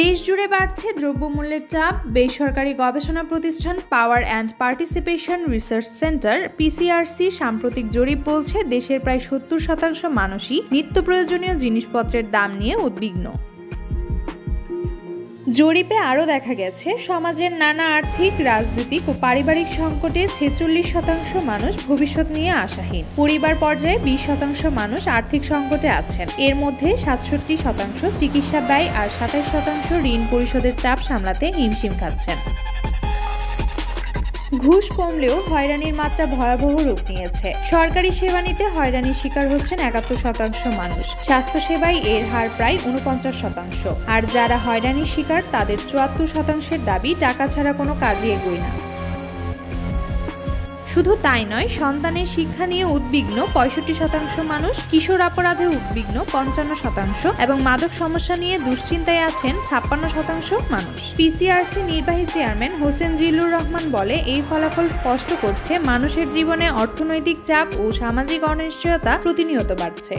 দেশ জুড়ে বাড়ছে দ্রব্যমূল্যের চাপ। বেসরকারি গবেষণা প্রতিষ্ঠান power and participation research centre PCRC সাম্প্রতিক জরিপ বলছে, দেশের প্রায় সত্তর শতাংশ মানুষই নিত্য প্রয়োজনীয় জিনিসপত্রের দাম নিয়ে উদ্বিগ্ন। জরিপে আরও দেখা গেছে, সমাজের নানা আর্থিক, রাজনৈতিক ও পারিবারিক সংকটে ছেচল্লিশ শতাংশ মানুষ ভবিষ্যৎ নিয়ে আশাহীন। পরিবার পর্যায়ে বিশ শতাংশ মানুষ আর্থিক সংকটে আছেন। এর মধ্যে সাতষট্টি শতাংশ চিকিৎসা ব্যয় আর সাতাশ শতাংশ ঋণ পরিশোধের চাপ সামলাতে হিমশিম খাচ্ছেন। ঘুষ কমলেও হয়রানির মাত্রা ভয়াবহ রূপ নিয়েছে। সরকারি সেবা নিতে হয়রানির শিকার হচ্ছেন একাত্তর শতাংশ মানুষ। স্বাস্থ্যসেবায় এর হার প্রায় উনপঞ্চাশ শতাংশ। আর যারা হয়রানির শিকার, তাদের চুয়াত্তর শতাংশের দাবি, টাকা ছাড়া কোনো কাজই এগোয় না। শুধু তাই নয়, সন্তানের শিক্ষা নিয়ে উদ্বিগ্ন পঁয়ষট্টি শতাংশ মানুষ, কিশোর অপরাধে উদ্বিগ্ন পঞ্চান্ন শতাংশ এবং মাদক সমস্যা নিয়ে দুশ্চিন্তায় আছেন ছাপ্পান্ন শতাংশ মানুষ। পিসিআরসি নির্বাহী চেয়ারম্যান হোসেন জিল্লুর রহমান বলে, এই ফলাফল স্পষ্ট করছে, মানুষের জীবনে অর্থনৈতিক চাপ ও সামাজিক অনিশ্চয়তা প্রতিনিয়ত বাড়ছে।